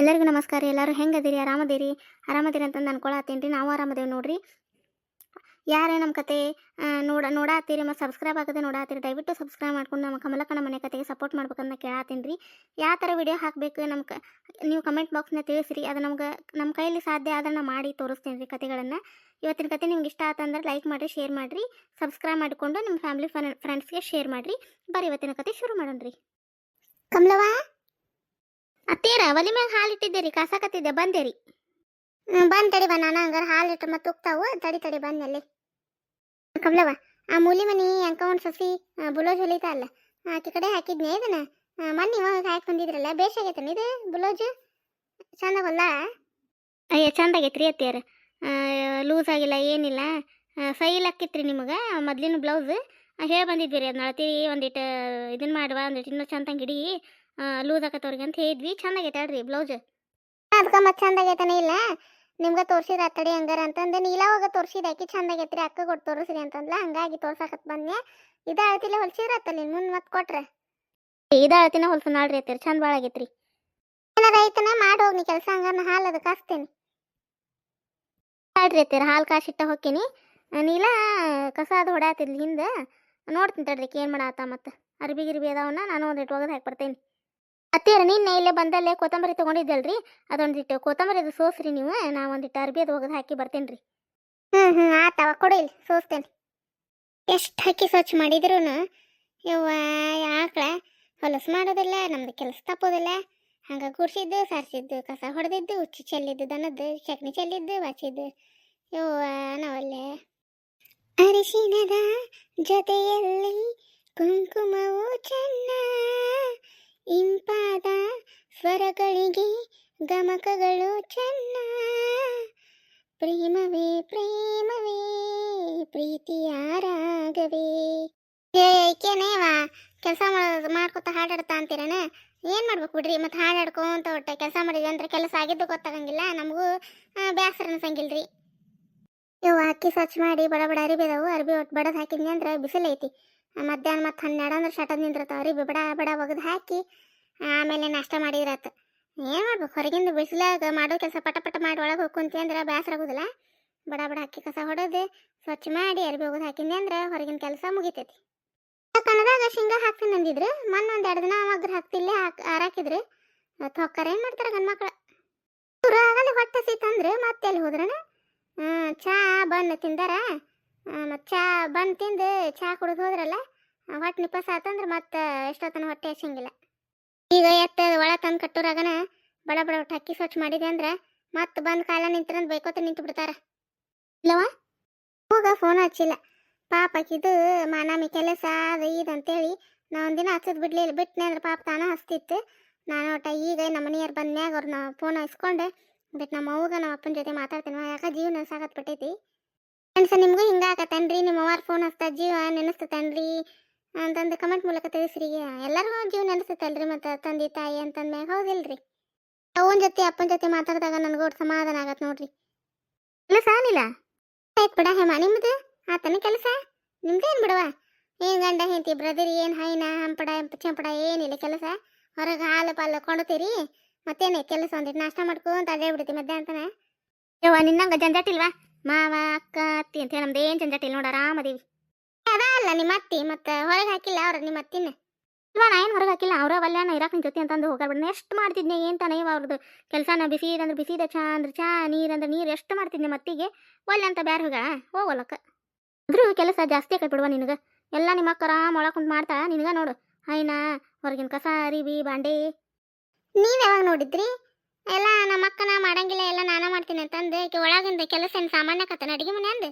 ಎಲ್ಲರಿಗೂ ನಮಸ್ಕಾರ. ಎಲ್ಲರೂ ಹೆಂಗದಿರಿ? ಆರಾಮದಿರಿ? ಆರಾಮದಿರಿ ಅಂತಂದು ಅನ್ಕೊಳತ್ತೀನಿ ರೀ. ನಾವು ಆರಾಮದೇವಿ ನೋಡ್ರಿ. ಯಾರೇ ನಮ್ಮ ಕತೆ ನೋಡ ನೋಡಾತೀರಿ ಮತ್ತು ಸಬ್ಸ್ಕ್ರೈಬ್ ಆಗದೆ ನೋಡಾತೀರಿ ದಯವಿಟ್ಟು ಸಬ್ಸ್ಕ್ರೈಬ್ ಮಾಡ್ಕೊಂಡು ನಮ್ಮ ಕಮಲಕ್ಕನ ಮನೆ ಕತೆಗೆ ಸಪೋರ್ಟ್ ಮಾಡ್ಬೇಕಂತ ಕೇಳಾತೀನಿ ರೀ. ಯಾವ ಥರ ವಿಡಿಯೋ ಹಾಕಬೇಕು ನಮ್ಮ ಕ, ನೀವು ಕಮೆಂಟ್ ಬಾಕ್ಸ್ನ ತಿಳಿಸ್ರಿ. ಅದು ನಮ್ಗೆ, ನಮ್ಮ ಕೈಯಲ್ಲಿ ಸಾಧ್ಯ ಆದ್ರೆ ಮಾಡಿ ತೋರಿಸ್ತೀನಿ ರೀ ಕತೆಗಳನ್ನು. ಇವತ್ತಿನ ಕತೆ ನಿಮ್ಗೆ ಇಷ್ಟ ಆತಂದ್ರೆ ಲೈಕ್ ಮಾಡಿರಿ ಶೇರ್ ಮಾಡಿರಿ ಸಬ್ಸ್ಕ್ರೈಬ್ ಮಾಡಿಕೊಂಡು ನಿಮ್ಮ ಫ್ಯಾಮಿಲಿ ಫ್ರೆಂಡ್ಸ್ಗೆ ಶೇರ್ ಮಾಡಿರಿ. ಬರ್ರಿ ಇವತ್ತಿನ ಕತೆ ಶುರು ಮಾಡೋಣ ರೀ ಕಮಲವಾ ಅತ್ತೀರ, ಒಲಿ ಮ್ಯಾಗ ಹಾಲು ಇಟ್ಟಿದ್ದೀರಿ ಕಸಕತ್ತಿದ್ದೆ ಬಂದೆ ಬಂದ ತಡಿ ಬಾ, ನಾನು ಹಂಗಾರೆ ಹಾಲು ಇಟ್ಟು ಮತ್ತೆ ಉಕ್ತಾವು ತಡಿ ತಡಿ ಬಂದಲ್ಲಿ ಕಮಲವ್ವ, ಆ ಮೂಲಿ ಮನಿ ಅಂಕ ಒಂದು ಸಸಿ ಬುಲೋಜ್ ಹೊಲಿತಾ ಅಲ್ಲ, ಆಕೆ ಕಡೆ ಹಾಕಿದ್ನೆ ಇದನ್ನ? ಮೊನ್ನೆ ಇವಾಗ ಹಾಕಿ ಬಂದಿದ್ರಲ್ಲ, ಬೇಷ್ ಆಗೈತನ ಇದು ಬುಲೋಜ್ ಚಂದ ಹೊಲ್ಲ ಅಯ್ಯ ಚಂದ ಆಗೈತ್ರಿ ಅತ್ತಿಯಾರ ಲೂಸ್ ಆಗಿಲ್ಲ, ಏನಿಲ್ಲ. ಸೈಲ್ ಹಾಕಿತ್ರಿ ನಿಮಗೆ, ಮೊದ್ಲಿನ ಬ್ಲೌಸ್. ಹೇಳಿ ಬಂದಿದ್ವಿ ರೀ ಅದನ್ನ ಅಳತಿ ಒಂದಿಟ್ಟು ಇದನ್ನ ಮಾಡುವ ಒಂದಿಟ್ಟು ಇನ್ನೂ ಚಂದಂಗೆ ಹಿಡಿ ಲೂಸ್ ಆಕತ್ತವ್ರಿಗೆ ಅಂತ ಹೇಳಿದ್ವಿ. ಚಂದ ಆಗೈತೆ ಹೇಳ್ರಿ ಬ್ಲೌಸ್? ಅದಕ್ಕೆ ಮತ್ತೆ ಚಂದ ಆಗೈತನೇ ಇಲ್ಲ. ನಿಮ್ಗೆ ತೋರಿಸಿದ ಅತ್ತಡಿ ಹಂಗಾರ ಅಂತಂದು. ನೀಲಾವಾಗ ತೋರ್ಸಿದ ಆಕಿ ಚಂದ ಆಗೈತ್ರಿ ಅಕ್ಕ ಕೊಟ್ಟು ತೋರಿಸ್ರಿ ಅಂತಂದ್ಲ. ಹಂಗಾಗಿ ತೋರ್ಸಾಕತ್ ಬನ್ನಿ ಇದ ಅಳತಿಲೆ ಹೊಲ್ಸಿದ್ರತ್ತಲ್ಲ ಇನ್ನು ಮುಂದೆ ಮತ್ತೆ ಕೊಟ್ರೆ. ಇದ ಅಳತಿನ ಹೊಲ್ಸ ನಾಳ್ರಿ ಅತ್ತೀರಿ ಚಂದ ಭಾಳ ಆಗೈತ್ರಿ. ಏನಾರ ಐತನ ಮಾಡಿ ಹೋಗ್ನಿ ಕೆಲಸ ಹಂಗಾರ. ನಾ ಹಾಲು ಅದಕ್ಕೆ ಹಾಸ್ತೇನೆ ಹಾಳ್ರಿ ಅತ್ತೀರ ಹಾಲು ಕಾಸಿಟ್ಟ ಹೋಗ್ತೀನಿ ನೀಲ ಕಸ ಅದು ಹೊಡ್ಯಾತಿದ್ಲಿ ಹಿಂದೆ. ನೋಡ್ತೀನಿ ತಡ್ರಿ ಏನು ಮಾಡಾತ ಮತ್ತೆ. ಅರ್ಬಿ ಗಿರ್ಬಿ ಅದಾವನ್ನ ನಾನು ಒಂದಿಟ್ಟು ಒಗದು ಹಾಕಿ ಬರ್ತೇನೆ ಅತ್ತೀರ ನಿನ್ನೆ ಇಲ್ಲೇ ಬಂದಲ್ಲೇ ಕೊತ್ತಂಬರಿ ತೊಗೊಂಡಿದ್ದಲ್ರಿ? ಅದೊಂದಿಟ್ಟು ಕೊತ್ತಂಬರಿ ಅದು ಸೋಸ್ರಿ ನೀವು. ನಾ ಒಂದಿಟ್ಟು ಅರ್ಬಿ ಅದು ಒಗೆದು ಹಾಕಿ ಬರ್ತೇನೆ ಹ್ಞೂ ಹ್ಞೂ ಆತವ ಕೊಡು ಇಲ್ಲಿ ಸೋಸ್ತೇನೆ ಎಷ್ಟು ಹಾಕಿ ಸ್ವಚ್ಛ ಮಾಡಿದ್ರು ಯವ್ವ ಆಕಳ, ಹೊಲಸು ಮಾಡೋದಿಲ್ಲ, ನಮ್ದು ಕೆಲಸ ತಪ್ಪೋದಿಲ್ಲ. ಹಂಗೆ ಕುರ್ಸಿದ್ದು, ಸಾರಿಸಿದ್ದು, ಕಸ ಹೊಡೆದಿದ್ದು, ಉಚ್ಚಿ ಚೆಲ್ಲಿದ್ದು, ದನದ್ದು, ಚಟ್ನಿ ಚೆಲ್ಲಿದ್ದು ಬಾಚಿದ್ದು ಯವ್ವ, ನಾವಲ್ಲೇ. ಅರಿಶಿಣದ ಜೊತೆಯಲ್ಲಿ ಕುಂಕುಮವು ಚೆನ್ನ. ಇಂಪಾದ ಸ್ವರಗಳಿಗೆ ಗಮಕಗಳು ಚೆನ್ನ. ಪ್ರೇಮವೇ ಪ್ರೇಮವೇ ಪ್ರೀತಿಯ ರಾಗವೇ. ಏಕೆನೇವಾ ಕೆಲಸ ಮಾಡೋದು ಮಾಡ್ಕೊತ ಹಾಡಾಡ್ತಾ ಅಂತೀರನ? ಏನು ಮಾಡ್ಬೇಕು ಬಿಡ್ರಿ? ಮತ್ತು ಹಾಡಾಡ್ಕೊಂತ ಒಟ್ಟು ಕೆಲಸ ಮಾಡಿದ್ವಿ ಅಂದ್ರೆ ಕೆಲಸ ಆಗಿದ್ದು ಗೊತ್ತಾಗಂಗಿಲ್ಲ. ನಮಗೂ ಬೇಸರ ಅನ್ಸಂಗಿಲ್ರಿ ಇವು ಅಕ್ಕಿ ಸ್ವಚ್ಛ ಮಾಡಿ ಬಡ ಬಡ ಅರಿಬಿ ಅದಾವು ಅರಿಬಿ ಒಟ್ಟು ಬಡದು ಹಾಕಿದ್ನಿ ಅಂದ್ರೆ ಬಿಸಿಲು ಐತಿ ಆ, ಮಧ್ಯಾಹ್ನ ಮತ್ತು ಹನ್ನೆರಡು ಅಂದ್ರೆ ಶಟದ್ ನಿಂದಿರ್ತಾವ ರೀ ಬಡ ಬಡ ಒಗದು ಹಾಕಿ ಆಮೇಲೆ ನಾಷ್ಟ ಮಾಡಿದ್ರಾತು. ಏನು ಮಾಡ್ಬೇಕು? ಹೊರಗಿಂದ ಬಿಸಿಲಾಗ ಮಾಡೋ ಕೆಲಸ ಪಟ ಪಟ ಮಾಡಿ ಒಳಗೆ ಹೋಗ್ಕೊಂತಿ ಅಂದ್ರೆ ಬೇಸರ ಆಗೋದಿಲ್ಲ. ಬಡ ಬಡ ಅಕ್ಕಿ ಕಸ ಹೊಡೆದು ಸ್ವಚ್ಛ ಮಾಡಿ ಅರ್ಬಿ ಒಗದು ಹಾಕಿದ್ನಿ ಅಂದ್ರೆ ಹೊರಗಿನ ಕೆಲಸ ಮುಗಿತೈತಿ. ಕಣದಾಗ ಶೇಂಗಾ ಹಾಕ್ತೀನಿ ಅಂದಿದ್ರು. ಮೊನ್ನೆ ಒಂದು ಎರಡು ದಿನ ಅವಾಗ ಹಾಕ್ತಿಲ್ಲೇ ಹಾಕ್ ಹಾರಾಕಿದ್ರು. ತೊಕ್ಕರ ಏನು ಮಾಡ್ತಾರೆ ಗಂಡ್ಮಕ್ಳು ಇವ್ರು ಆಗಲ್ಲ ಹೊಟ್ಟೆ ಸೀತಂದ್ರೆ ಮತ್ತೆ ಎಲ್ಲಿ ಹೋದ್ರನ? ಚಾ, ಬಣ್ಣ ತಿಂದಾರ? ಮತ್ತು ಚಾ ಬಂದು ತಿಂದು ಚಾ ಕುಡಿದು ಹೋದ್ರಲ್ಲ ಹೊಟ್ಟೆ ನಿಪಾಸ ಆತಂದ್ರೆ ಮತ್ತೆ ಎಷ್ಟೊತ್ತನ ಹೊಟ್ಟೆ ಹಚ್ಚಂಗಿಲ್ಲ. ಈಗ ಎತ್ತ ಒಳಗೆ ತಂದು ಕಟ್ಟೋರಾಗನ ಬಡ ಬಡ ಒಟ್ಟು ಅಕ್ಕಿ ಸ್ವಚ್ಛ ಮಾಡಿದೆ ಅಂದ್ರೆ ಮತ್ತೆ ಬಂದು ಕಾಲ ನಿಂತ್ರಂದು ಬೈಕೋತ ನಿಂತು ಬಿಡ್ತಾರ. ಇಲ್ಲವ ಹೋಗ ಫೋನ್ ಹಚ್ಚಿಲ್ಲ. ಪಾಪ ಆಕಿದು ಮಾನಾಮಿ ಕೆಲಸ ಅದು ಇದು ಅಂತೇಳಿ ನಾ ಒಂದಿನ ಹಚ್ಚದ್ ಬಿಡ್ಲಿಲ್ಲ ಬಿಟ್ಟನೆ ಅಂದ್ರೆ ಪಾಪ ತಾನ ಹಚ್ತಿತ್ತು ನಾನು ಒಟ್ಟ ಈಗ ನಮ್ಮ ಮನೆಯವ್ರು ಬಂದ್ಮ್ಯಾಗ ಅವ್ರನ್ನ ಫೋನ್ ಹಚ್ಕೊಂಡೆ ಬಿಟ್ಟು ನಮ್ಮ ಅವ್ಗ ನಮ್ಮ ಅಪ್ಪನ ಜೊತೆ ಮಾತಾಡ್ತೀನಿ ಯಾಕೆ ಜೀವನ ಸಾಗತ್ ಬಿಟ್ಟೈತಿ ಫ್ರೆಂಡ್ಸ್ ನಿಮಗೂ ಹಿಂಗೆ ಆಕತ್ತೇನ್ರಿ ನಿಮ್ಮ ಅವ್ವಾರ ಫೋನ್ ಹಚ್ತಾ ಜೀವ ನೆನೆಸ್ತತನ್ರಿ ಅಂತಂದು ಕಮೆಂಟ್ ಮೂಲಕ ತಿಳಿಸ್ರಿ. ಎಲ್ಲರಿಗೂ ಜೀವ ನೆನೆಸ್ತಲ್ರಿ ಮತ್ತು ತಂದೆ, ತಾಯಿ ಅಂತಂದ ಮ್ಯಾಗ ಹೌದಿಲ್ರಿ? ಅವನ ಜೊತೆ, ಅಪ್ಪನ ಜೊತೆ ಮಾತಾಡಿದಾಗ ನನಗೆ ಒಟ್ಟು ಸಮಾಧಾನ ಆಗತ್ತೆ ನೋಡ್ರಿ. ಕೆಲಸ ಸಾಲಿಲ್ಲ ಆಯ್ತು ಬಿಡ ಹೇಮ, ನಿಮ್ದು? ಆತನ ಕೆಲಸ? ನಿಮ್ದೇನು ಬಿಡವ ಏನು ಗಂಡ, ಹೆಂಡತಿ ಬ್ರದರ್ ಏನು ಹೈನ, ಹಂಪಡ ಚಂಪಡ, ಏನಿಲ್ಲ ಕೆಲಸ. ಹೊರಗೆ ಹಾಲು ಪಾಲು ಕೊಂಡತೀರಿ. ಮತ್ತೇನೆ ಕೆಲಸ ಒಂದಿಟ್ಟು ನಾಷ್ಟ ಮಾಡ್ಕೊಂತ ಅದೇ ಬಿಡ್ತಿ ಮಧ್ಯಾಹ್ನ ಯವ್ವ, ನಿನ್ನಂಗ ಜಂಜಾಟ ಇಲ್ವಾ ಮಾವ ಅಕ್ಕ ಅತ್ತಿ ಅಂತ ಹೇಳಿ ನಮ್ದು ಏನು ಜಂಜಾಟ ಇಲ್ಲ ನೋಡ ಆರಾಮದೇವಿ. ಅದ ಅಲ್ಲ ನಿಮ್ಮ ಅತ್ತಿ ಮತ್ತೆ ಹೊರಗೆ ಹಾಕಿಲ್ಲ ಅವ್ರ ನಿಮ್ಮ ಅತ್ತಿನ? ಇಲ್ವಾ ನಾ ಏನು ಹೊರಗೆ ಹಾಕಿಲ್ಲ, ಅವ್ರ ವಲ್ಯಾನ ಇರಾಕ್ ನಿನ್ ಜೊತೆ ಅಂತಂದು ಹೋಗ್ಬಿಡ್ನೆ ಎಷ್ಟು ಮಾಡ್ತಿದ್ನೆ ಏನು ತಾನೇ ಅವ್ರದ್ದು ಕೆಲಸನ ಬಿಸಿ ಅಂದ್ರೆ ಬಿಸಿದ ಚಾ ಅಂದ್ರೆ ಚಾ ನೀರಂದ್ರೆ ನೀರು, ಎಷ್ಟು ಮಾಡ್ತಿದ್ನೆ ಮತ್ತಿಗೆ ಒಲ್ಲೆ ಅಂತ ಬ್ಯಾರ ಹೋಗ ಹೋಗಲಕ್ಕ. ಅಂದ್ರೂ ಕೆಲಸ ಜಾಸ್ತಿ ಆಕೈತೆ ಬಿಡುವ ನಿನಗೆ. ಎಲ್ಲ ನಿಮ್ಮ ಅಕ್ಕ ರಾಮ ಕುಂತು ಮಾಡ್ತಾ ನಿನಗ ನೋಡು. ಹೈನಾ ಹೊರಗಿನ ಕಸ ಅರಿವಿ ಬಾಂಡೆ. ನೀವ್ ಯಾವಾಗ ನೋಡಿದ್ರಿ? ಎಲ್ಲ ನಮ್ಮ ಅಕ್ಕನ ಮಾಡಂಗಿಲ್ಲ, ಎಲ್ಲ ನಾನು ಮಾಡ್ತೀನಿ ಅಂತಂದು, ಆಕೆ ಒಳಗಿಂದ ಕೆಲಸ ಏನು ಸಾಮಾನ್ಯ ಕತ್ತನ ಅಡಿಗೆ ಮನೆ ಅಂದು.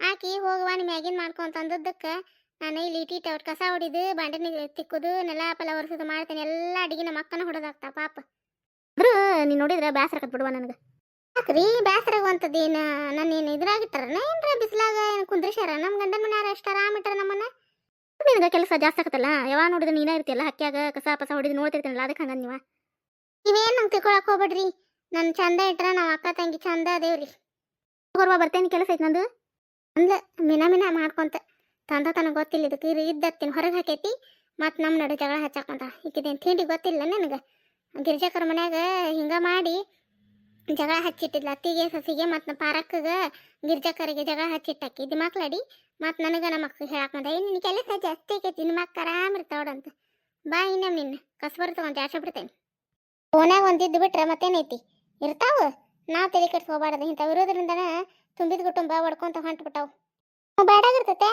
ಆಕಿ ಹೋಗುವ ನಿಮ್ಮ ಮ್ಯಾಗಿನ ಮಾಡ್ಕೊಂತ ಅಂದದ್ದಕ್ಕೆ ನಾನು ಇಲ್ಲಿ ಇಟ್ಟಿಟ್ಟು ಅವ್ರ ಕಸ ಹೊಡಿದು ಬಾಂಡೆ ನೀರು ತಿಕ್ಕುದು, ನೆಲ ಪಲ ಒರೆಸೋದು ಮಾಡ್ತೀನಿ, ಎಲ್ಲ ಅಡುಗೆ ನಮ್ಮ ಅಕ್ಕನ ಹೊಡೋದಾಗ್ತಾ ಪಾಪ. ಅಂದ್ರೆ, ನೀನು ನೋಡಿದ್ರೆ ಬೇಸರ ಕತ್ ಬಿಡುವ ನನಗೆ. ಯಾಕ್ರಿ ಬೇಸರ ಆಗುವಂಥದ್ದು ಏನು? ನನ್ನ ಏನು ಇದ್ರಾಗಿಟ್ಟಾರನ ಏನ್ರ ಬಿಸಿಲಾಗ ಕುಂದ್ರಿಸ್ಯಾರ? ನಮ್ಮ ಗಂಡನ ಮನ್ಯಾರ ಎಷ್ಟು ಆರಾಮ ನಮ್ಮನ್ನ? ನಿನಗೆ ಕೆಲಸ ಜಾಸ್ತಿ ಆಗತ್ತಲ್ಲ ಯಾವಾಗ ನೋಡಿದ್ರೆ ನೀನೇ ಇರ್ತಿಯಲ್ಲ ಹಕ್ಕಿಯಾಗ ಕಸ ಪಸ ಹೊಡಿದು ನೋಡ್ತಿರ್ತೀನಲ್ಲ ಅದಕ್ಕೆ ಹಂಗ ನೀವ ನೀವೇನು ನಂಗೆ ತಿಳ್ಕೊಳಕ್ ಹೋಗ್ಬೇಡ್ರಿ. ನನ್ನ ಚಂದ ಇಟ್ರ ನಾವು ಅಕ್ಕ ತಂಗಿ ಚಂದ ಅದೇವ್ರಿ. ಹೋಗೋರ್ವ ಬರ್ತೇನೆ ಕೆಲಸ ಐತೆ ನಂದು. ಅಂದ್ಲ, ಮಿನ ಮಿನ ಮಾಡ್ಕೊಂತ. ತಂದ ತನಗೆ ಗೊತ್ತಿಲ್ಲ ಇದಕ್ಕೆ ಇದ್ದತ್ತಿನ ಹೊರಗೆ ಹಾಕೈತಿ. ಮತ್ತು ನಮ್ಮ ನಡು ಜಗಳ ಹಚ್ಚಾಕೊಂತ ಈಕಿದೇನು ತಿಂಡಿ ಗೊತ್ತಿಲ್ಲ ನನಗೆ? ಗಿರ್ಜಾಕರ ಮನ್ಯಾಗ ಹಿಂಗ ಮಾಡಿ ಜಗಳ ಹಚ್ಚಿಟ್ಟಿದ್ಲ. ಅತ್ತಿಗೆ, ಸಸಿಗೆ ಮತ್ತು ಪಾರಕ್ಕಗೆ ಗಿರ್ಜಾಕರಿಗೆ ಜಗಳ ಹಚ್ಚಿಟ್ಟಾಕಿ. ದಿಮಾಕ್ಲಾಡಿ ಮತ್ತು ನನಗೆ ನಮ್ಮ ಅಕ್ಕ ಹೇಳಕ್ ಬಂದ. ನಿನ್ನ ಕೆಲಸ ಜಾಸ್ತಿ ಆಕೈತಿ. ನಿಮ್ಮ ಅಕ್ಕ ಆರಾಮ್ ಇರ್ತಾವಡಂತ ಬಾ ಇನ್ನೊಮ್ಮೆ ನಿನ್ನ. ಕಸ್ಬರ್ ತಗೊಂಡು ಜಾಸ್ತಿ ಬಿಡ್ತೇನೆ ಫೋನ್ಯಾಗ ಒಂದಿದ್ದು ಬಿಟ್ರೆ ಮತ್ತೇನೈತಿ? ಇರ್ತಾವ. ನಾವು ತಲೆ ಕೆಡ್ಸ್ಕೋಬಾರ್ದು ಇಂಥವು ಇರೋದ್ರಿಂದನ ತುಂಬಿದ ಕುಟುಂಬ ಹೊಡ್ಕೊಂತ ಹೊಂಟು ಬಿಟ್ಟಾವು ಬೇಡಾಗಿರ್ತೈತೆ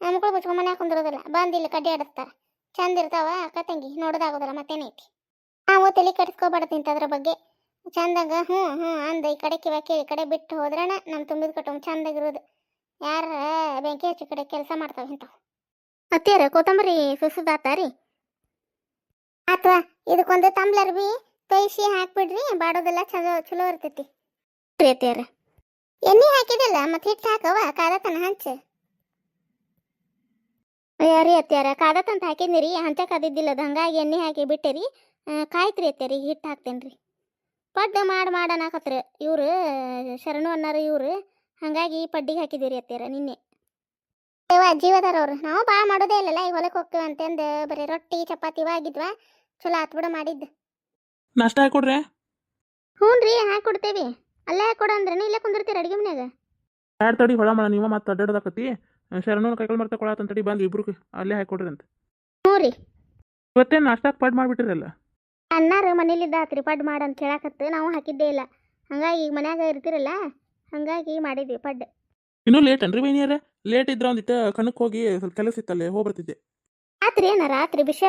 ಮಕ್ಕಳು ಮುಚ್ಕೊಂಡ್ ಮನ್ಯಾಗ ಕುಂದಿರೋದಿಲ್ಲ. ಬಂದು ಇಲ್ಲಿ ಕಡ್ಡಿ ಆಡಿಸ್ತಾರ. ಚಂದ ಇರ್ತಾವ ಅಕ್ಕ ತಂಗಿ, ನೋಡೋದಾಗೋದಿಲ್ಲ ಮತ್ತೇನೈತಿ? ನಾವು ತಲೆ ಕೆಡಿಸ್ಕೋಬಾರ್ದು ಇಂಥದ್ರ ಬಗ್ಗೆ. ಚಂದಾಗ ಹ್ಞೂ ಹ್ಞೂ ಅಂದ ಈ ಕಡೆ ಕಿವಾಕಿ ಈ ಕಡೆ ಬಿಟ್ಟು ಹೋದ್ರಣ ನಮ್ಮ ತುಂಬಿದ ಕುಟುಂಬ ಚಂದಾಗಿರೋದು. ಯಾರ ಬೆಂಕಿ ಹಚ್ಚಿ ಕಡೆ ಕೆಲಸ ಮಾಡ್ತಾವ ಇಂಥವು. ಅತ್ತಿಯರ ಕೊತ್ತಂಬರಿ ಸುಸುದಾತಾರಿ ಅಥವಾ ಇದಕ್ಕೊಂದು ತಂಬ್ಲರ್ ಬಿ. ತೈಸಿ ಹಾಕ್ಬಿಡ್ರಿ ಬಾಡೋದೆಲ್ಲ ಚಲೋ ಚಲೋ ಇರ್ತೈತಿ. ಪ್ರೀತಿಯರ ಎಣ್ಣೆ ಹಾಕಿದಿಲ್ಲ ಮತ್ತೆ ಹಿಟ್ಟು ಹಾಕವ ಕಾದತನ ಹಂಚ. ಕಾದ ಅತ್ಯಾರ ಕಾದತಂತ ಹಾಕಿದ್ನಿರಿ ಹಂಚ ಕಾದಿದ್ದಿಲ್ಲ ಅದು ಹಂಗಾಗಿ ಎಣ್ಣೆ ಹಾಕಿ ಬಿಟ್ಟೆ ರೀ ಕಾಯ್ತ್ರಿ ಅತ್ಯಾರಿ ಹಿಟ್ಟು ಹಾಕ್ತೇನ್ರಿ. ಪಡ್ಡ ಮಾಡಿ ಮಾಡನಾಕತ್ರ ಇವರು ಶರಣು ಅನ್ನಾರ ಇವರು. ಹಂಗಾಗಿ ಪಡ್ಡಿಗೆ ಹಾಕಿದಿರಿ ಅತ್ಯಾರ ನಿನ್ನೆ. ದೇವ ಜೀವದಾರವ್ರು ನಾವು ಭಾಳ ಮಾಡೋದೇ ಇಲ್ಲಲ್ಲ ಈಗ ಹೊಲಕ್ಕೆ ಹೋಗ್ತೇವೆ ಅಂತಂದು ಬರೀ ರೊಟ್ಟಿ ಚಪಾತಿ ಇವಾಗಿದ್ವಾ ಚಲೋ ಆತ್ಬಿಡ ಮಾಡಿದ್ದು. ನಾಷ್ಟ ಹಾಕೊಡ್ರೆ ಹ್ಞೂ ರೀ ಹಾಕೊಡ್ತೇವಿ. ಅಲ್ಲೇ ಹಾಕೊಡ ಅಂದ್ರೇನು ಇಲ್ಲೇ ಕುಂದಿರ್ತೀರ ಅಡಿಗೆ ಮನ್ಯಾಗ? ಎರಡು ತಡಿ ಹೊಳ ಮಾಡ ನೀವು ಮತ್ತೆ ಅಡ್ಡಾಡೋದಾಕತಿ ಶರಣನ ಕೈಕಲ್ ಮರ್ತ ಅಂತ ತಡಿ ಬಂದು ಇಬ್ರು ಅಲ್ಲೇ ಹಾಕೊಡ್ರಿ ಅಂತ. ಹ್ಞೂ ರೀ ಇವತ್ತೇನು ನಾಷ್ಟಾಕ್ ಪಡ್ ಮಾಡ್ಬಿಟ್ರಲ್ಲ ಅನ್ನಾರ ಮನೇಲಿದ್ದ ಆತ್ರಿ ಪಡ್ ಮಾಡ ಅಂತ ಹೇಳಕತ್ತು. ನಾವು ಹಾಕಿದ್ದೇ ಇಲ್ಲ. ಹಂಗಾಗಿ ಈಗ ಮನ್ಯಾಗ ಇರ್ತಿರಲ್ಲ ಹಂಗಾಗಿ ಮಾಡಿದ್ವಿ ಪಡ್. ಇನ್ನೂ ಲೇಟ್ ಅನ್ರಿ ಬೈನಿಯರ ಲೇಟ್ ಇದ್ರ ಒಂದಿಟ್ಟು ಕಣಕ್ಕೆ ಹೋಗಿ ಸ್ವಲ್ಪ ಕೆಲಸ ಇತ್ತಲ್ಲೇ ಹೋಗಿ ಬರ್ತಿದ್ದೆ ರಾತ್ರಿ ಏನ ರಾತ್ರಿ ವಿಷಯ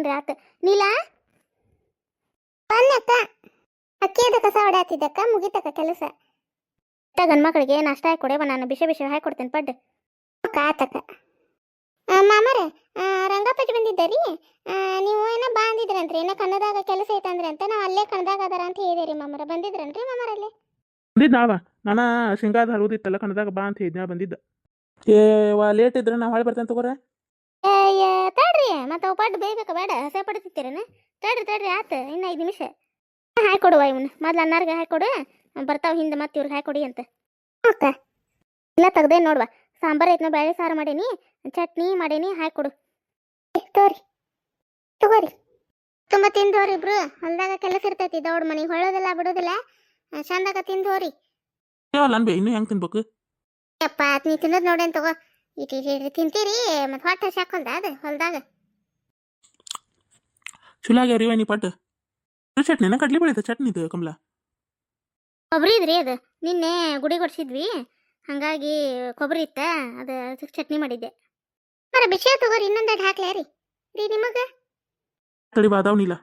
ರೀ ಆತ. ನೀಲ? ಬನ್ನಕ್ಕ ಅಕ್ಕಿಯದ ಕಸ ಹೊಡ್ಯಾತಿದ್ದಕ್ಕ ಮುಗಿತಕ್ಕ ಕೆಲಸ. ಗಂಡ್ ಮಕ್ಕಳಿಗೆ ನಾಷ್ಟ ಹಾಕಿ ಕೊಡೆ ನಾನು ಬಿಷ ಬಿಷ ಹಾಕಿ ಪಡ್. ಅಕ್ಕ ಆತಕ್ಕ ಆ, ಮಾಮರ ರಂಗಪ್ಪಜ್ಜಿ ಬಂದಿದ್ದಾರಿ ನೀವು ಏನೋ ಬಾ ಅಂದಿದ್ರಂತ್ರಿ ಏನೋ ಕನ್ನದಾಗ ಕೆಲಸ ಐತಂದ್ರಿ ಅಂತ ನಾವು ಅಲ್ಲೇ ಕನ್ನದಾಗ ಅದಾರ ಅಂತ ಹೇಳಿದೇರಿ ಮಾಮರ. ಬಂದಿದ್ರನ್ರಿ ಮಾಮರ ಅಲ್ಲಿ? ಬಂದಿದ್ದ ನಾವ. ನಾನು ಶೇಂಗಾದ ಹರಿದಿತ್ತಲ್ಲ ಕನ್ನದಾಗ ಬಾ ಅಂತ ಹೇಳಿದ್ನ ಬಂದಿದ್ದ. ಏ ಲೇಟ್ ಇದ್ರೆ ನಾವು ಹಾಳೆ ಬರ್ತೇನೆ ತಗೋರೆ. ಮತ್ತೆ ಅವು ಪಡ್ಡು ಬೇಯ್ಬೇಕ ಬೇಡ ಹಸೆ ಪಡ್ತಿತ್ತೀರೇನ? ತಡ್ರಿ ತಡ್ರಿ ಆತ ಇನ್ನು ಐದು ನಿಮಿಷ. ಹಾಕೊಡುವ ಇವನು ಮೊದ್ಲು ಅನ್ನಾರ್ಗೆ ಹಾಕೊಡು ಬರ್ತಾವ ಹಿಂದೆ ಮತ್ತೆ ಇವ್ರಿಗೆ ಹಾಕೊಡಿ ಅಂತ. ಅಕ್ಕ ಇಲ್ಲ ತೆಗ್ದೇ ನೋಡುವ ಸಾಂಬಾರು ಐತ್ನ ಬೇಳೆ ಸಾರು ಮಾಡೇನಿ ಚಟ್ನಿ ಮಾಡೇನಿ ಹಾಕೊಡು ತಗೋರಿ ತಗೋರಿ. ತುಂಬ ತಿಂದವ್ರಿ ಇಬ್ರು ಹೊಲ್ದಾಗ ಕೆಲಸ ಇರ್ತೈತಿ ದೌಡ್ ಮನೆಗೆ ಹೊಳ್ಳೋದಿಲ್ಲ ಬಿಡೋದಿಲ್ಲ ಚಂದಾಗ ತಿಂದವ್ರಿ ಅಲ್ಲ ಅನ್ಬೇ ಇನ್ನೂ ಹೆಂಗೆ ತಿನ್ಬೇಕು? ಅಪ್ಪ ನೀ ತಿನ್ನೋದು ನೋಡೇನ್ ತಗೋ ಇಟ್ಟಿ ಇಟ್ ಇಟ್ ತಿಂತೀರಿ ಮತ್ತೆ ಹೊಟ್ಟೆ ಹಸಿ ಹಾಕೊಲ್ದ ಅದು ಹೊಲ್ದಾಗ. ಚಲೋ ಆಗ್ಯಾವ ರೀ ನೀ ಪಟ್ಟು ಚಟ್ನಿನ ಕಡ್ಲಿ ಚಟ್ನಿ ಚಟ್ನಿದು ಕಮಲ. ಕೊಬ್ಬರಿ ಇದ್ರಿ ಅದು. ನಿನ್ನೆ ಗುಡಿ ಕೊಡ್ಸಿದ್ವಿ. ಹಂಗಾಗಿ ಕೊಬ್ಬರಿ ಇತ್ತ ಅದು ಅದಕ್ಕೆ ಚಟ್ನಿ ಮಾಡಿದ್ದೆ. ಮರ ಬಿಸಿ ತಗೋರಿ ಇನ್ನೊಂದೆರಡು ಹಾಕ್ಲೇ ರೀ. ರೀ ನಿಮಗೆ? ತಡಿ ಬಾ ಅದಾವನಿಲ್ಲ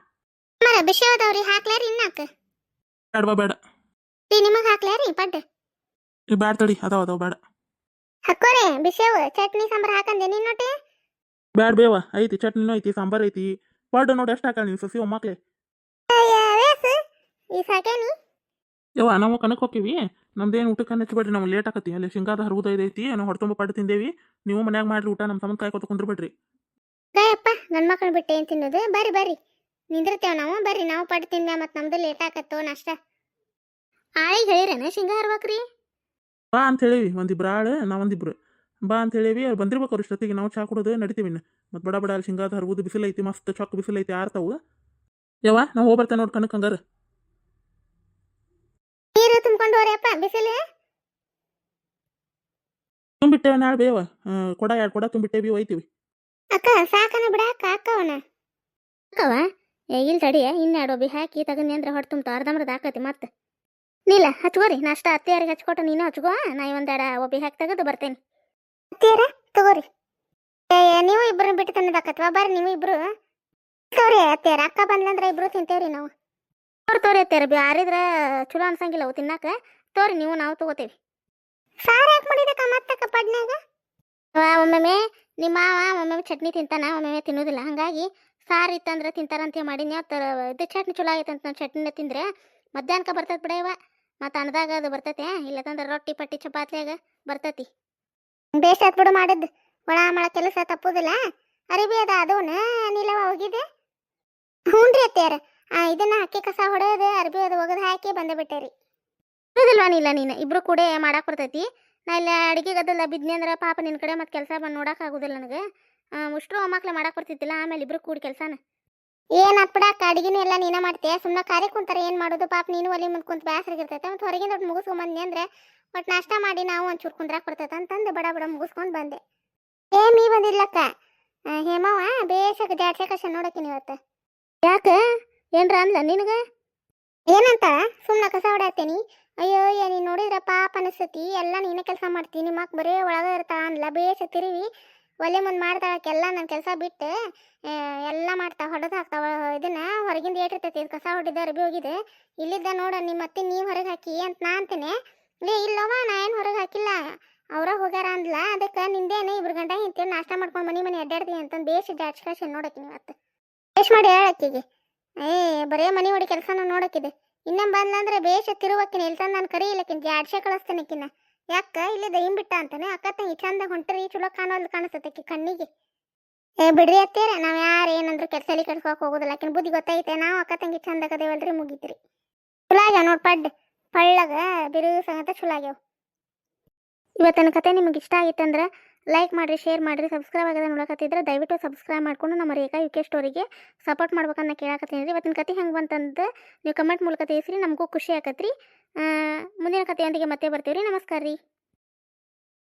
ಮರ ಬಿಸಿ ಅದಾವ್ರಿ ಹಾಕ್ಲೇ ರೀ ಇನ್ನಾಕ ಬೇಡವಾ ಬೇಡ ರೀ ನಿಮಗೆ ಹಾಕ್ಲೇ ರೀ ಪಡ್ಡ ಈ ಬ್ಯಾಡ ತಡಿ ಅದಾವ ಅದಾವ ಬೇಡ ಹಾಕೋರಿ ಬಿಸಿಯವು ಚಟ್ನಿ ಸಾಂಬಾರು ಹಾಕಂದೆ ನಿನ್ನೊಟ್ಟೆ? ಬ್ಯಾಡ ಬೇವ ಐತಿ ಚಟ್ನಿನೂ ಐತಿ ಸಾಂಬಾರ್ ಐತಿ. ಪಡ್ಡು ನೋಡಿ ಎಷ್ಟು ಹಾಕಲ್ಲ ನೀನು ಸಸಿ ಸಾಕೇನಿ ಯವ್ವ ನಾವು ಕನಕ್ ಹೋಗ್ತೀವಿ ನಮ್ದೇನು ಊಟಕ್ಕೆ ಹಚ್ಚಬೇಡ್ರಿ ನಾವು ಲೇಟ್ ಆಕತಿ ಅಲ್ಲಿ ಶೇಂಗಾದ ಹರಿದು ಐತಿ ನಾವು ಹೊಡ್ತುಂಬ ಪಾಡು ತಿಂದೇವಿ ನೀವು ಮನ್ಯಾಗ ಮಾಡ್ರಿ ಊಟ ನಮ್ಮ ಸಂಬಂಧ ಕಾಯ್ಕೊತ ಕುಂದ್ರಬೇಡ್ರಿ ಅಯ್ಯಪ್ಪ ನನ್ನ ಮಕ್ಕಳು ಬಿಟ್ಟೆ ಏನು ತಿನ್ನೋದು ಬರ್ರಿ ಬರ್ರಿ ನಿಂದಿರ್ತೇವೆ ನಾವು ಬರ್ರಿ ನಾವು ಪಡ್ ತಿಂದ ಮತ್ತು ನಮ್ದು ಲೇಟ್ ಆಕತ್ತೋ ನಾಷ್ಟ ಆಳಿಗೆ ಹೇಳಿರೇನ ಶೇಂಗಾ ಹರ್ಬೇಕ್ರಿ ಬಾ ಅಂತ ಹೇಳಿವಿ ಒಂದಿಬ್ರು ಆಳು ನಾವು ಒಂದಿಬ್ರು ಬಾ ಅಂತ ಹೇಳಿವಿ ಅವ್ರು ಬಂದಿರ್ಬೇಕು ಅವ್ರ ಇಷ್ಟೊತ್ತಿಗೆ ನಾವು ಚಾ ಕುಡೋದು ನಡಿತೀವಿ ಇನ್ನು. ಮತ್ತು ಬಡ ಬಡ ಅಲ್ಲಿ ಶಿಂಗಾದ ಹರ್ಬೋದು ಬಿಸಿಲೈತಿ ಮಸ್ತ್ ಚೊಕ್ಕ ಬಿಸಿಲೈತಿ ಆರ್ತಾವು ಯವ್ವ ನಾವು ಹೋಗ್ಬರ್ತೇವೆ ನೋಡಿ ಕನಕ್ ಹಂಗಾರ. ನೀರು ತುಂಬ್ಕೊಂಡು ಹೋರಿಯಪ್ಪ ಬಿಸಿಲು? ತುಂಬಿಟ್ಟೇವೆ ನಾಳೆ ಬೇವ ಕೊಡ ಎರಡು ಕೊಡ ತುಂಬಿಟ್ಟೇವಿ ಒಯ್ತೀವಿ. ಅಕ್ಕ ಸಾಕನ ಬಿಡಾಕ ಅಕ್ಕವನ ಅಕ್ಕವ ಏ ಇಲ್ಲಿ ತಡಿ ಇನ್ನೆರಡು ಬಿ ಹಾಕಿ ತಗನಿ ಅಂದ್ರೆ ಹೊಟ್ಟೆ ತುಂಬ ಅರ್ಧಂಬರ್ಧ ಹಾಕತಿ ಮತ್ತೆ. ನೀಲ ಹಚ್ಕೋರಿ ನಾಷ್ಟ ಅತ್ತೆಯರಿಗೆ ಹಚ್ಕೊಟ್ಟು ನೀನು ಹಚ್ಕೋ ನಾ ಒಂದೆರಡು ಒಬ್ಬಿ ಹಾಕಿ ತೆಗೆದು ಬರ್ತೇನೆ. ಅತ್ತೆಯರ ತಗೋರಿ. ನೀವು ಇಬ್ರು ಬಿಟ್ಟು ತಿನ್ನೋದಾಕತ್ವಾ ಬರ್ರಿ ನೀವು ಇಬ್ರು. ತೋರಿ ಅತ್ತೇರ ಅಕ್ಕ ಬಂದ್ಲಂದ್ರ ಇಬ್ರು ತಿಂತೇವ್ರಿ ನಾವು. ತೋರಿ ತೋರಿ ಬಿ ಬ್ಯಾರಿದ್ರ ಚಲೋ ಅನ್ಸಂಗಿಲ್ಲ ಅವು ತಿನ್ನಾಕ. ತೋರಿ ನೀವು, ನಾವು ತಗೋತೇವಿ. ಸಾರು ಯಾಕೆ ಮಾಡಿದಕ್ಕ ಮತ್ತಕ್ಕ ಪಡ್ನ್ಯಾಗ? ಒಮ್ಮೊಮ್ಮೆ ನಿಮ್ಮ ಮಾವ ಒಮ್ಮೊಮ್ಮೆ ಚಟ್ನಿ ತಿಂತಾನ, ಒಮ್ಮೊಮ್ಮೆ ತಿನ್ನೋದಿಲ್ಲ. ಹಾಗಾಗಿ ಸಾರು ಇತ್ತಂದ್ರೆ ತಿಂತಾರಂತ ಮಾಡೀನಿ. ತರ ಇದು ಚಟ್ನಿ ಚಲೋ ಆಗೈತೆ ಅಂತ ನಾನು ಚಟ್ನಿನ ತಿಂದ್ರೆ ಮಧ್ಯಾಹ್ನಕ್ಕೆ ಬರ್ತೈತೆ ಬಿಡವ ಮತ್ತು ಅನ್ನದಾಗ ಅದು ಬರ್ತೈತೆ. ಇಲ್ಲತಂದ್ರೆ ರೊಟ್ಟಿ, ಪಟ್ಟಿ, ಚಪಾತಿಯಾಗ ಬರ್ತೈತಿ. ಬೇಸ್ ಆತ್ ಬಿಡು ಮಾಡಿದ್ದು. ಒಳ ಮಳ ಕೆಲಸ ತಪ್ಪುದಿಲ್ಲ. ಅರಿಬಿ ಅದ, ಅದೂನ ನಿಲವ ಹೋಗಿದೆ ಹ್ಞೂ ರೀ ಆ, ಇದನ್ನ ಅಕ್ಕಿ ಕಸ ಹೊಡೆಯೋದು ಅರ್ಬಿ ಅದು ಒಗದು ಹಾಕಿ ಬಂದೆ ಬಿಟ್ಟೇರಿ. ಇದಿಲ್ವಾ ನೀಲ ನೀನು? ಇಬ್ರು ಕೂಡ ಮಾಡಾಕ್ ಬರ್ತೈತಿ. ನಾ ಇಲ್ಲಿ ಅಡಿಗೆ ಗದ್ದಲ್ಲ ಬಿದ್ನಿ ಅಂದ್ರೆ ಪಾಪ ನಿನ್ ಕಡೆ ಮತ್ತೆ ಕೆಲಸ ಬಂದು ನೋಡಕ್ ಆಗುದಿಲ್ಲ ನನಗೆ. ಮುಷ್ಟ್ರು ಮಕ್ಳು ಮಾಡಕ್ ಬರ್ತಿದ್ದಿಲ್ಲ, ಆಮೇಲೆ ಇಬ್ರು ಕೂಡಿ ಕೆಲಸನ. ಏನ್ ಬಿಡಾಕ ಅಡಿಗೆನೂ ಎಲ್ಲ ನೀನ ಮಾಡ್ತೀಯ? ಸುಮ್ಮನೆ ಕಾರ್ಯ ಕುಂತಾರ, ಏನ್ ಮಾಡೋದು? ಪಾಪ ನೀನು ಒಲಿ ಮುಂದ್ ಕುಂತ ಬ್ಯಾಸರಿಗಿರ್ತೈತೆ ಮತ್ತೆ ಹೊರಗಿಂದ ಮುಗಿಸ್ಕೊಂಬಂದಿ ಅಂದ್ರೆ ಬಟ್ ನಾಷ್ಟ ಮಾಡಿ ನಾವು ಒಂಚೂರು ಕುಂದ್ರಾಕ್ ಬರ್ತೈತೆ ಅಂತಂದು ಬಡ ಬಡ ಮುಗಿಸ್ಕೊಂಡು ಬಂದೆ. ಏಮಿ ಬಂದಿಲ್ಲಕ್ಕ ಹೇಮವ ಹೇಮವ್ವ ಜಾಡ್ಸಕ್ಕೆ ನೋಡಕ್ಕಿನಿ ಇವತ್ತು. ಯಾಕೆ? ಏನ್ರ ಅಂದ್ಲ ನಿನಗೆ? ಏನಂತ? ಸುಮ್ಮನೆ ಕಸ ಹೊಡ್ಯಾತೇನಿ. ಅಯ್ಯೋ, ಏ, ನೀನು ನೋಡಿದ್ರ ಪಾಪ ಅನಿಸ್ತತಿ. ಎಲ್ಲ ನೀನೇ ಕೆಲಸ ಮಾಡ್ತೀನಿ ನಿಮ್ಮ ಅಕ್ಕ ಬರೀ ಒಳಗೆ ಇರ್ತಾ ಅನ್ಲ ಬೇಷ ತಿರುವಿ, ಒಲೆ ಮುಂದೆ ಮಾಡ್ತಾಳಕ್ಕೆಲ್ಲ ನನ್ನ ಕೆಲಸ ಬಿಟ್ಟು ಎಲ್ಲ ಮಾಡ್ತಾ ಹೊಡೆದು ಹಾಕ್ತಾವ ಇದನ್ನ ಹೊರಗಿಂದ ಏಟಿರ್ತೈತಿ ಇದು ಕಸ ಹೊಡಿದ ಅರ್ಬಿ ಹೋಗಿದೆ ಇಲ್ಲಿದ್ದ ನೋಡ ನಿಮ್ಮ ಅತ್ತೆ ನೀವು ಹೊರಗೆ ಹಾಕಿ ಅಂತ ನಾ ಅಂತೇನೆ. ಲೇ ಇಲ್ಲವ ನಾ ಏನು ಹೊರಗೆ ಹಾಕಿಲ್ಲ. ಅವರ ಹೋಗ್ಯಾರ ಅಂದ್ಲ. ಅದಕ್ಕೆ ನಿಂದೇನೆ ಇಬ್ರು ಗಂಟ ಹಿಂತೇಳಿ ನಾಷ್ಟ ಮಾಡ್ಕೊಂಡು ಮನೆ ಮನೆ ಅಡ್ಡಾಡ್ತೀನಿ ಅಂತಂದು ಬೇಷ್ ಜಾಡ್ಸ್ಕೇಶನ್ ನೋಡಕ್ಕೆ ಇವತ್ತು. ಬೇಷ್ ಮಾಡಿ ಹೇಳಕ್ಕಿಗೆ ಏ, ಬರೇ ಮನೆ ಹೊಡಿ ಕೆಲಸನ ನೋಡಕ್ಕಿದೆ ಇನ್ನೊಮ್ಮೆ ಅಂದ್ರೆ ಬೇಷ ತಿರುವಕ್ಕಿನ. ಇಲ್ತಂದು ನಾನು ಕರಿ ಇಲ್ಲಕ್ಕಿನ ಜಾಡ್ಸೆ ಕಳಿಸ್ತೇನೆಕ್ಕಿನ ಯಾಕ? ಇಲ್ಲಿ ಬಿಟ್ಟ ಅಂತಾನೆ. ಅಕ್ಕ ತಂಗಿ ಚಂದ ಹೊಂಟ್ರಿ, ಚಲೋ ಕಾಣೋದು ಕಾಣಿಸ್ತೈತಿ ಕಣ್ಣಿಗೆ. ಏ, ಬಿಡ್ರಿ ಅತ್ತೇರ, ನಾವು ಯಾರು ಏನಂದ್ರು ಕೆಲ್ಸಲಿ ಕೆಡ್ಸ್ಕೊಕ್ ಹೋಗೋದಿಲ್ಲ. ಆಕಿನ ಬುದ್ಧಿ ಗೊತ್ತೈತೆ. ನಾವು ಅಕ್ಕ ತಂಗಿ ಚಂದ ಕದೇವಲ್ರಿ ಮುಗಿತ್ರಿ. ಚುಲಾಗ ನೋಡ್ ಪಡ್. ಪಳ್ಳಗ ಬಿರು ಸಂಗತ ಚಲೋ ಆಗ್ಯಾವ. ಇವತ್ತಿನ ಕತೆ ನಿಮಗೆ ಇಷ್ಟ ಆಗಿತ್ತಂದ್ರೆ ಲೈಕ್ ಮಾಡಿರಿ ಶೇರ್ ಮಾಡಿರಿ ಸಬ್ಸ್ಕ್ರೈಬ್ ಆಗದ ನೋಡಕತ್ತಿದ್ರೆ ದಯವಿಟ್ಟು ಸಬ್ಸ್ಕ್ರೈಬ್ ಮಾಡ್ಕೊಂಡು ನಮ್ಮ ರೇಖಾ ಯು ಕೆ ಸ್ಟೋರಿಗೆ ಸಪೋರ್ಟ್ ಮಾಡ್ಬೇಕಂತ ಕೇಳಾಕತ್ತೀನಿ ರೀ. ಇವತ್ತಿನ ಕತೆ ಹೆಂಗೆ ಬಂತಂದು ನೀವು ಕಮೆಂಟ್ ಮೂಲಕ ತಿಳಿಸ್ರಿ, ನಮಗೂ ಖುಷಿ ಆಕತ್ರಿ. ಮುಂದಿನ ಕಥೆಯೊಂದಿಗೆ ಮತ್ತೆ ಬರ್ತೀವಿ ರೀ ನಮಸ್ಕಾರ ರೀ.